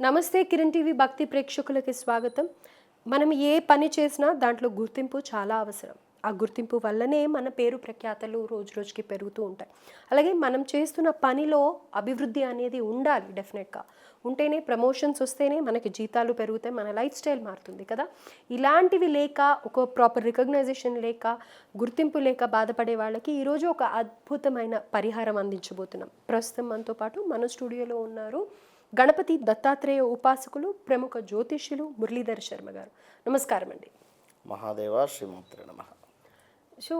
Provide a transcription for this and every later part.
నమస్తే కిరణ్ టీవీ భక్తి ప్రేక్షకులకి స్వాగతం. మనం ఏ పని చేసినా దాంట్లో గుర్తింపు చాలా అవసరం. ఆ గుర్తింపు వల్లనే మన పేరు ప్రఖ్యాతలు రోజు రోజుకి పెరుగుతూ ఉంటాయి. అలాగే మనం చేస్తున్న పనిలో అభివృద్ధి అనేది ఉండాలి డెఫినెట్గా. ఉంటేనే ప్రమోషన్స్ వస్తేనే మనకి జీతాలు పెరుగుతాయి మన లైఫ్ స్టైల్ మారుతుంది కదా. ఇలాంటివి లేక ఒక ప్రాపర్ రికగ్నైజేషన్ లేక గుర్తింపు లేక బాధపడే వాళ్ళకి ఈరోజు ఒక అద్భుతమైన పరిహారం అందించబోతున్నాం. ప్రస్తుతం మనతో పాటు మన స్టూడియోలో ఉన్నారు గణపతి దత్తాత్రేయ ఉపాసకులు ప్రముఖ జ్యోతిష్యులు మురళీధర్ శర్మ గారు. నమస్కారం అండి. మహాదేవ శ్రీమంత్రి నమ. సో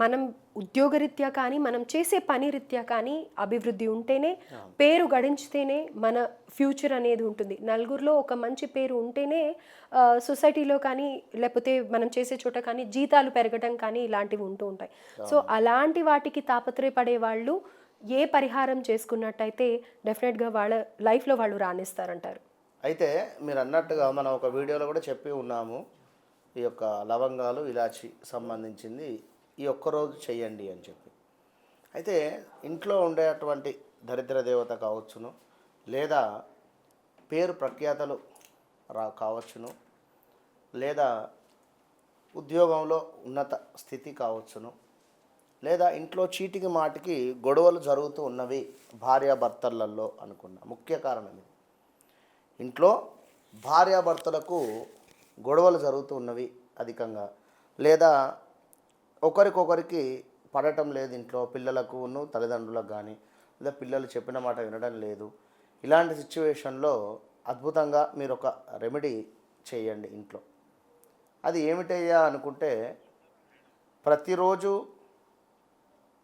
మనం ఉద్యోగరీత్యా కానీ మనం చేసే పని రీత్యా కానీ అభివృద్ధి ఉంటేనే పేరు గడించితేనే మన ఫ్యూచర్ అనేది ఉంటుంది. నలుగురిలో ఒక మంచి పేరు ఉంటేనే సొసైటీలో కానీ లేకపోతే మనం చేసే చోట కానీ జీతాలు పెరగడం కానీ ఇలాంటివి ఉంటూ ఉంటాయి. సో అలాంటి వాటికి తాపత్రయపడే వాళ్ళు ఏ పరిహారం చేసుకున్నట్టయితే డెఫినెట్గా వాళ్ళ లైఫ్లో వాళ్ళు రాణిస్తారంటారు. అయితే మీరు అన్నట్టుగా మనం ఒక వీడియోలో కూడా చెప్పి ఉన్నాము ఈ యొక్క లవంగాలు ఇలాచి సంబంధించింది ఈ ఒక్క రోజు చెయ్యండి అని చెప్పి. అయితే ఇంట్లో ఉండేటువంటి దరిద్ర దేవత కావచ్చును లేదా పేరు ప్రఖ్యాతలు రా కావచ్చును లేదా ఉద్యోగంలో ఉన్నత స్థితి కావచ్చును లేదా ఇంట్లో చీటికి మాటికి గొడవలు జరుగుతూ ఉన్నవి భార్యాభర్తలలో అనుకున్న. ముఖ్య కారణం ఇది. ఇంట్లో భార్యాభర్తలకు గొడవలు జరుగుతూ ఉన్నవి అధికంగా. లేదా ఒకరికొకరికి పడటం లేదు ఇంట్లో పిల్లలకు తల్లిదండ్రులకు కానీ లేదా పిల్లలు చెప్పిన మాట వినడం లేదు. ఇలాంటి సిచ్యువేషన్లో అద్భుతంగా మీరు ఒక రెమెడీ చేయండి ఇంట్లో. అది ఏమిటయ్యా అనుకుంటే ప్రతిరోజు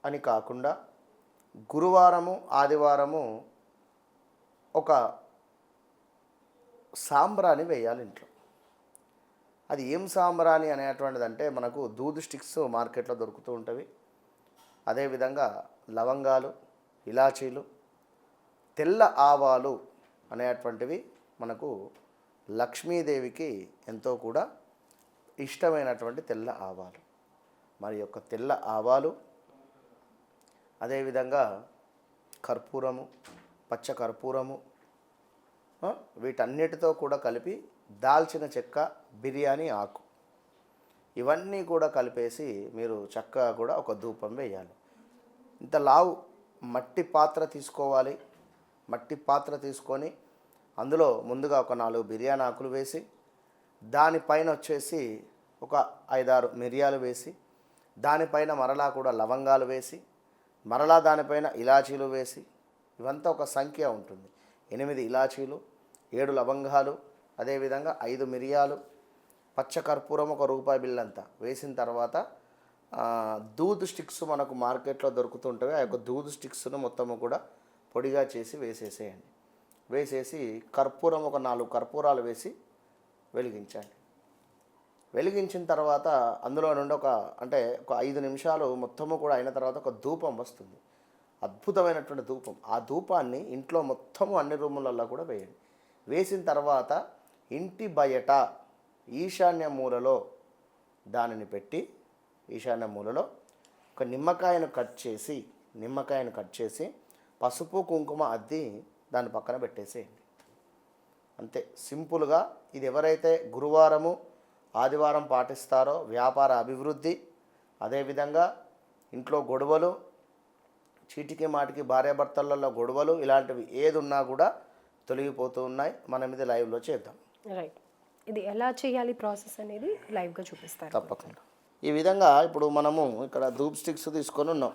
అని కాకుండా గురువారము ఆదివారము ఒక సాంబ్రాణి వేయాలి ఇంట్లో. అది ఏం సాంబ్రాణి అనేటువంటిది అంటే మనకు దూద్ స్టిక్స్ మార్కెట్లో దొరుకుతూ ఉంటవి. అదేవిధంగా లవంగాలు ఇలాచీలు తెల్ల ఆవాలు అనేటువంటివి మనకు లక్ష్మీదేవికి ఎంతో కూడా ఇష్టమైనటువంటి తెల్ల ఆవాలు. మరి యొక్క తెల్ల ఆవాలు అదేవిధంగా కర్పూరము పచ్చ కర్పూరము వీటన్నిటితో కూడా కలిపి దాల్చిన చెక్క బిర్యానీ ఆకు. ఇవన్నీ కూడా కలిపేసి మీరు చక్కగా కూడా ఒక ధూపం వేయాలి. ఇంత లావు మట్టి పాత్ర తీసుకోవాలి. మట్టి పాత్ర తీసుకొని అందులో ముందుగా ఒక నాలుగు బిర్యానీ ఆకులు వేసి దానిపైన వచ్చేసి ఒక ఐదారు మిరియాలు వేసి దానిపైన మరలా కూడా లవంగాలు వేసి మరలా దానిపైన ఇలాచీలు వేసి ఇవంతా ఒక సంఖ్య ఉంటుంది. ఎనిమిది ఇలాచీలు ఏడు లవంగాలు అదేవిధంగా ఐదు మిరియాలు పచ్చ కర్పూరం ఒక రూపాయి బిల్లంతా. వేసిన తర్వాత దూద్ స్టిక్స్ మనకు మార్కెట్లో దొరుకుతుంటాయి ఆ యొక్క దూద్ స్టిక్స్ను మొత్తము కూడా పొడిగా చేసి వేసేసేయండి. వేసేసి కర్పూరం ఒక నాలుగు కర్పూరాలు వేసి వెలిగించండి. వెలిగించిన తర్వాత అందులో నుండి ఒక అంటే ఒక ఐదు నిమిషాలు మొత్తము కూడా అయిన తర్వాత ఒక ధూపం వస్తుంది. అద్భుతమైనటువంటి ధూపం. ఆ ధూపాన్ని ఇంట్లో మొత్తము అన్ని రూములలో కూడా వేయండి. వేసిన తర్వాత ఇంటి బయట ఈశాన్య మూలలో దానిని పెట్టి ఈశాన్య మూలలో ఒక నిమ్మకాయను కట్ చేసి నిమ్మకాయను కట్ చేసి పసుపు కుంకుమ అద్ది దాని పక్కన పెట్టేసేయండి. అంతే. సింపుల్గా ఇది ఎవరైతే గురువారము ఆదివారం పాటిస్తారో వ్యాపార అభివృద్ధి అదేవిధంగా ఇంట్లో గొడవలు చీటికి మాటికి భార్యాభర్తలలో గొడవలు ఇలాంటివి ఏది ఉన్నా కూడా తొలగిపోతూ ఉన్నాయి. మనం ఇది లైవ్లో చేద్దాం. రైట్. ఇది ఎలా చేయాలి ప్రాసెస్ అనేది లైవ్గా చూపిస్తారు. తప్పకుండా. ఈ విధంగా ఇప్పుడు మనము ఇక్కడ ధూప్ స్టిక్స్ తీసుకొని ఉన్నాం.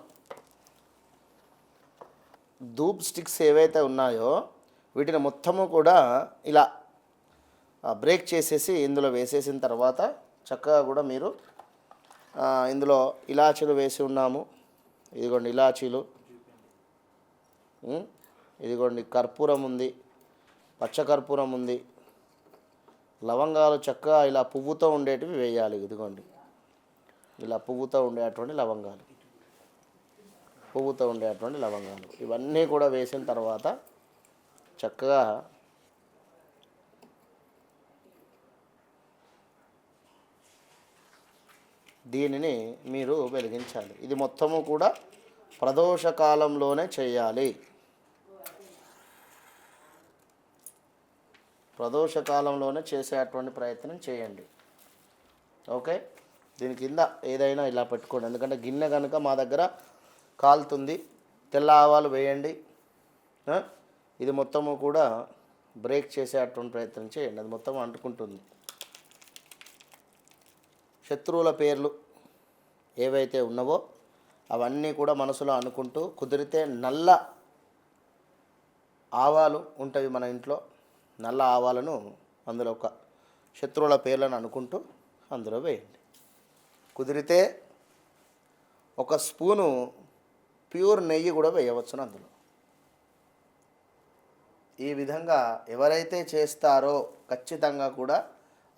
ధూప్ స్టిక్స్ ఏవైతే ఉన్నాయో వీటిని మొత్తము కూడా ఇలా బ్రేక్ చేసేసి ఇందులో వేసేసిన తర్వాత చక్కగా కూడా మీరు ఇందులో ఇలాచీలు వేసి ఉన్నాము. ఇదిగోండి ఇలాచీలు. ఇదిగోండి కర్పూరం ఉంది పచ్చకర్పూరం ఉంది. లవంగాలు చక్కగా ఇలా పువ్వుతో ఉండేటివి వేయాలి ఇదిగోండి. ఇలా పువ్వుతో ఉండేటువంటి లవంగాలు. పువ్వుతో ఉండేటువంటి లవంగాలు. ఇవన్నీ కూడా వేసిన తర్వాత చక్కగా దీనిని మీరు వెలిగించాలి. ఇది మొత్తము కూడా ప్రదోష కాలంలోనే చేయాలి. ప్రదోష కాలంలోనే చేసేటువంటి ప్రయత్నం చేయండి. ఓకే? దీని కింద ఏదైనా ఇలా పెట్టుకోండి. ఎందుకంటే గిన్నె కనుక మా దగ్గర కాలుతుంది తెల్ల ఆవాలు వేయండి ఇది మొత్తము కూడా బ్రేక్ చేసేటువంటి ప్రయత్నం చేయండి. అది మొత్తం అంటుకుంటుంది. శత్రువుల పేర్లు ఏవైతే ఉన్నవో అవన్నీ కూడా మనసులో అనుకుంటూ కుదిరితే నల్ల ఆవాలు ఉంటాయి మన ఇంట్లో. నల్ల ఆవాలను అందులో ఒక శత్రువుల పేర్లను అనుకుంటూ అందులో వేయండి. కుదిరితే ఒక స్పూను ప్యూర్ నెయ్యి కూడా వేయవచ్చును అందులో. ఈ విధంగా ఎవరైతే చేస్తారో ఖచ్చితంగా కూడా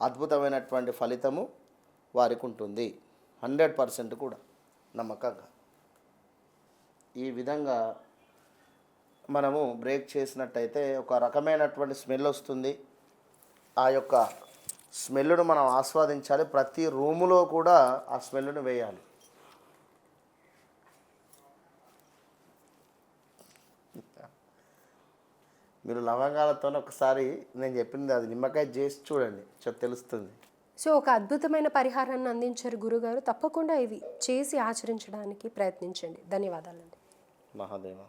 అద్భుతమైనటువంటి ఫలితము వారికి ఉంటుంది హండ్రెడ్ పర్సెంట్ కూడా నమ్మకంగా. ఈ విధంగా మనము బ్రేక్ చేసినట్టయితే ఒక రకమైనటువంటి స్మెల్ వస్తుంది. ఆ యొక్క స్మెల్ను మనం ఆస్వాదించాలి. ప్రతి రూములో కూడా ఆ స్మెల్ను వేయాలి. మీరు లవంగాలతో ఒకసారి నేను చెప్పింది అది. నిమ్మకాయ చేసి చూడండి. తెలుస్తుంది. సో ఒక అద్భుతమైన పరిహారాన్ని అందించారు గురుగారు. తప్పకుండా ఇవి చేసి ఆచరించడానికి ప్రయత్నించండి. ధన్యవాదాలండి. మహాదేవా.